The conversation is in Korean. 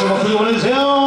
박수 한번 크게 보내주세요.